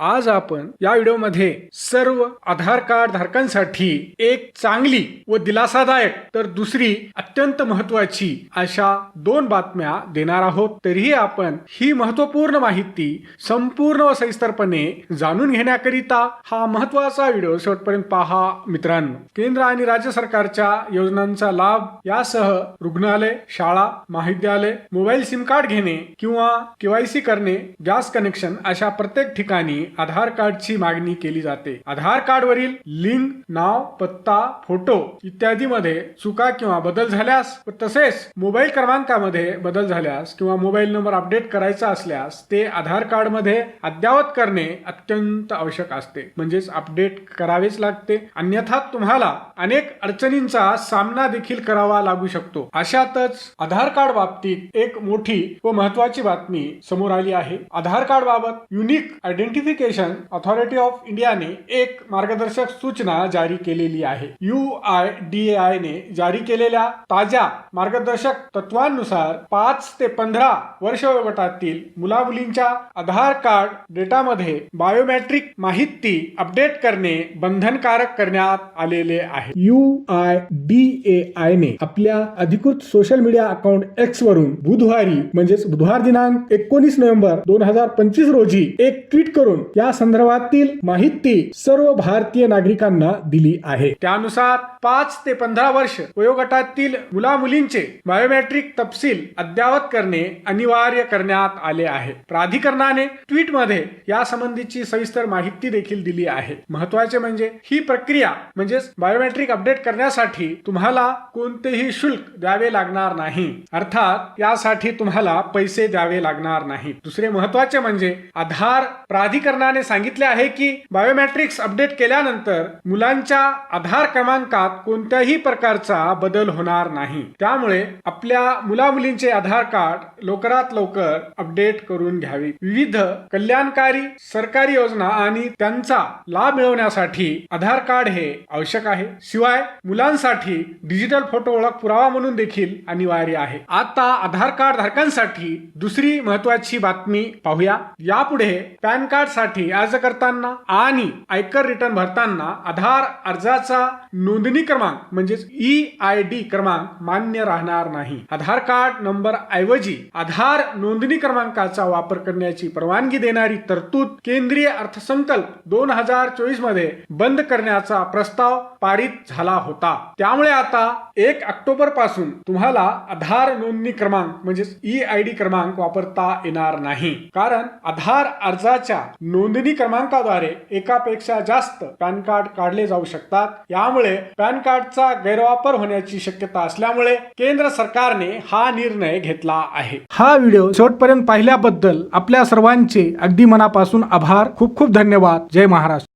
आज आपण या व्हिडिओमध्ये सर्व आधार कार्ड धारकांसाठी एक चांगली व दिलासादायक तर दुसरी अत्यंत महत्वाची अशा दोन बातम्या देणार आहोत. तरीही आपण ही महत्त्वपूर्ण माहिती संपूर्ण व सविस्तरपणे जाणून घेण्याकरिता हा महत्त्वाचा व्हिडिओ शेवटपर्यंत पहा. मित्रांनो केंद्र आणि राज्य सरकारच्या योजनांचा लाभ यासह रुग्णालय शाळा महाविद्यालय मोबाईल सिम कार्ड घेणे किंवा केवायसी करणे गॅस कनेक्शन अशा प्रत्येक ठिकाणी आधार कार्डची मागणी केली जाते. आधार कार्ड वरील लिंक नाव पत्ता फोटो इत्यादी मध्ये चुका किंवा बदल झाल्यास तसेच मोबाईल क्रमांकामध्ये बदल झाल्यास किंवा मोबाईल नंबर अपडेट करायचा असल्यास ते आधार कार्डमध्ये अद्ययावत करणे अत्यंत आवश्यक असते. म्हणजेच अपडेट करावेच लागते. अन्यथा तुम्हाला अनेक अडचणींचा सामना देखील करावा लागू शकतो. अशातच आधार कार्ड बाबतीत एक मोठी व महत्वाची बातमी समोर आली आहे. आधार कार्ड बाबत युनिक आयडेंटिफिकेशन अथॉरिटी ऑफ इंडियाने एक मार्गदर्शक सूचना जारी केलेली आहे. यू आय डी आय ने जारी केलेल्या ताज्या मार्गदर्शक तत्वांनुसार पाच ते पंधरा वर्ष वयोगटातील मुला मुलींच्या आधार कार्ड डेटामध्ये बायोमेट्रिक माहिती अपडेट करणे बंधनकारक करण्यात आलेले आहे. U I D A I ने आपल्या अधिकृत सोशल मीडिया अकाउंट एक्स वरून बुधवारी म्हणजेच बुधवार दिनांक एकोणीस नोव्हेंबर दोन हजार पंचवीस रोजी एक ट्विट करून या संदर्भातील माहिती सर्व भारतीय नागरिकांना दिली आहे. त्यानुसार पाच ते पंधरा वर्ष वयोगटातील मुला मुलींचे बायोमेट्रिक तपशील अद्यावत करणे अनिवार्य करण्यात आले आहे. प्राधिकरणाने ट्विटमध्ये या संबंधीची सविस्तर माहिती देखील दिली आहे. महत्त्वाचे म्हणजे ही प्रक्रिया म्हणजेच बायोमेट्रिक अपडेट करण्यासाठी तुम्हाला कोणतेही शुल्क द्यावे लागणार नाही. अर्थात यासाठी तुम्हाला पैसे द्यावे लागणार नाही. दुसरे महत्त्वाचे म्हणजे आधार प्राधिकरण प्राधिकरणाने सांगितले आहे की बायोमॅट्रिक्स अपडेट केल्यानंतर मुलांच्या आधार क्रमांकात कोणत्याही प्रकारचा बदल होणार नाही. त्यामुळे आपल्या मुला मुलींचे आधार कार्ड लवकरात लवकर अपडेट करून घ्यावे. विविध कल्याणकारी सरकारी योजना आणि त्यांचा लाभ मिळवण्यासाठी आधार कार्ड हे आवश्यक आहे. शिवाय मुलांसाठी डिजिटल फोटो ओळख पुरावा म्हणून देखील अनिवार्य आहे. आता आधार कार्ड धारकांसाठी दुसरी महत्वाची बातमी पाहूया. यापुढे पॅन कार्डसाठी साठी अर्ज करताना आणि आयकर रिटर्न भरताना आधार अर्जाचा नोंदणी क्रमांक म्हणजेच ई आय डी क्रमांक मान्य राहणार नाही. आधार कार्ड नंबर ऐवजी आधार नोंदणी क्रमांकाचा वापर करण्याची परवानगी देणारी तरतूद केंद्रीय अर्थसंकल्प दोन हजार चोवीसमध्ये बंद करण्याचा प्रस्ताव पारित झाला होता. त्यामुळे आता एक ऑक्टोबरपासून तुम्हाला आधार नोंदणी क्रमांक म्हणजेच ई आय डी क्रमांक वापरता येणार नाही. कारण आधार अर्जाच्या नोंदणी क्रमांकाद्वारे एकापेक्षा जास्त पॅन कार्ड काढले जाऊ शकतात. यामुळे पॅन कार्डचा गैरवापर होण्याची शक्यता असल्यामुळे केंद्र सरकारने हा निर्णय घेतला आहे. हा व्हिडिओ शेवटपर्यंत पाहिल्याबद्दल आपल्या सर्वांचे अगदी मनापासून आभार. खूप खूप धन्यवाद. जय महाराष्ट्र.